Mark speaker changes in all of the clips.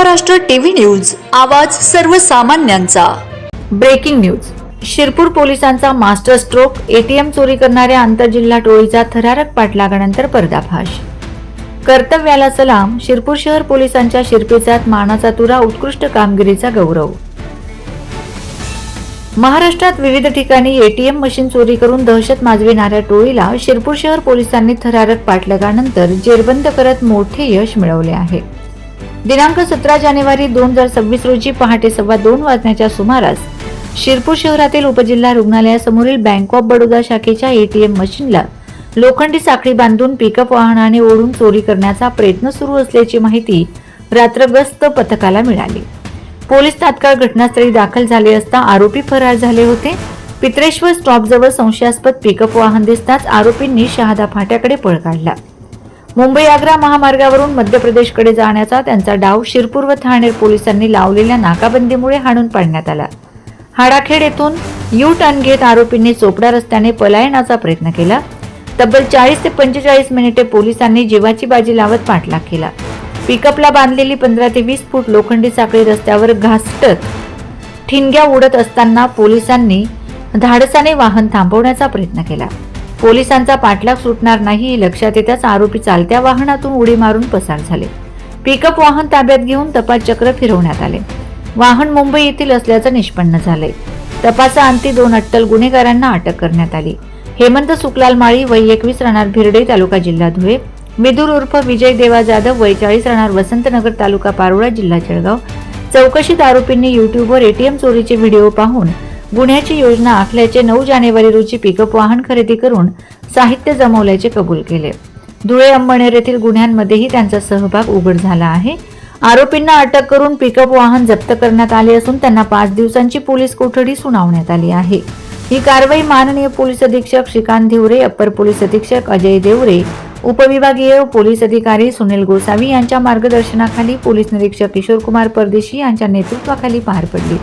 Speaker 1: Maharashtra TV news आवाज सर्वसामान्यांचा.
Speaker 2: Breaking news. Shirpur पोलिसांचा मास्टर स्ट्रोक एटीएम चोरी करणाऱ्या आंतरजिल्हा टोळीचा थरारक पाठलागानंतर पर्दाफाश. कर्तव्याला सलाम शिरपूर शहर पोलिसांच्या शिरपेचात मानाचा तुरा उत्कृष्ट कामगिरीचा गौरव. महाराष्ट्रात विविध ठिकाणी एटीएम मशीन चोरी करून दहशत माजविणाऱ्या टोळीला शिरपूर शहर पोलिसांनी थरारक पाठलागानंतर जेरबंद करत मोठे यश मिळवले आहे. दिनांक सतरा जानेवारी दोन हजार सव्वीस रोजी पहाटे सव्वा दोन वाजण्याच्या सुमारास शिरपूर शहरातील उपजिल्हा रुग्णालयासमोरील बँक ऑफ बडोदा शाखेच्या एटीएम मशीनला लोखंडी साखळी बांधून पिकअप वाहनाने ओढून चोरी करण्याचा प्रयत्न सुरू असल्याची माहिती रात्रग्रस्त पथकाला मिळाली. पोलीस तात्काळ घटनास्थळी दाखल झाले असता आरोपी फरार झाले होते. पित्रेश्वर स्टॉपजवळ संशयास्पद पिकअप वाहन दिसताच आरोपींनी शहादा फाट्याकडे पळ काढला. मुंबई आग्रा महामार्गावरून मध्य प्रदेशकडे जाण्याचा त्यांचा डाव शिरपूर व ठाणे पोलिसांनी लावलेल्या नाकाबंदीमुळे हाणून पाडण्यात आला. हाडाखेड येथून यू टर्न घेत आरोपींनी चोपडा रस्त्याने पलायनाचा प्रयत्न केला. तब्बल चाळीस ते पंचेचाळीस मिनिटे पोलिसांनी जीवाची बाजी लावत पाठलाग केला. पिकअपला बांधलेली पंधरा ते वीस फूट लोखंडी साखळी रस्त्यावर घासटत ठिणग्या उडत असताना पोलिसांनी धाडसाने वाहन थांबवण्याचा प्रयत्न केला. पोलिसांचा पाठलाग सुटणार नाही हे लक्षात येताच आरोपी चालत्या वाहनातून उडी मारून पसार झाले. पिकअप वाहन ताब्यात घेऊन तपास चक्र फिरवण्यात आले. वाहन मुंबई येथील असल्याचं निष्पन्न झालंय. तपासाअंती दोन अट्टल गुन्हेगारांना अटक करण्यात आली. हेमंत सुकलाल माळी वय एकवीस राहणार भिरडे तालुका जिल्हा धुळे. मिदूर उर्फ विजय देवा जाधव वय चाळीस राहणार वसंतनगर तालुका पारोळा जिल्हा जळगाव. चौकशीत आरोपींनी युट्यूबवर एटीएम चोरीचे व्हिडिओ पाहून गुन्ह्याची योजना आखल्याचे नऊ जानेवारी रोजी पिकअप वाहन खरेदी करून साहित्य जमवल्याचे कबूल केले. धुळे अंबणेर येथील गुन्ह्यांमध्येही त्यांचा सहभाग उघड झाला आहे. आरोपींना अटक करून पिकअप वाहन जप्त करण्यात आले असून त्यांना पाच दिवसांची पोलीस कोठडी सुनावण्यात आली आहे. ही कारवाई माननीय पोलीस अधीक्षक श्रीकांत धिवरे अप्पर पोलीस अधीक्षक अजय देवरे उपविभागीय पोलीस अधिकारी सुनील गोसावी यांच्या मार्गदर्शनाखाली पोलीस निरीक्षक किशोरकुमार परदेशी यांच्या नेतृत्वाखाली पार पडली.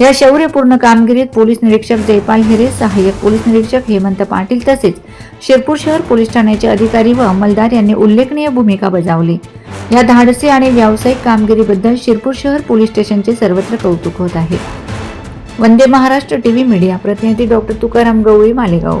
Speaker 2: या शौर्यपूर्ण कामगिरीत पोलीस निरीक्षक जयपाल हिरे सहाय्यक पोलीस निरीक्षक हेमंत पाटील तसेच शिरपूर शहर पोलीस ठाण्याचे अधिकारी व अंमलदार यांनी उल्लेखनीय भूमिका बजावली. या धाडसी आणि व्यावसायिक कामगिरीबद्दल शिरपूर शहर पोलीस स्टेशनचे सर्वत्र कौतुक होत आहे. वंदे महाराष्ट्र टीव्ही मीडिया प्रतिनिधी doctor Tukaram Gawali Malegaon.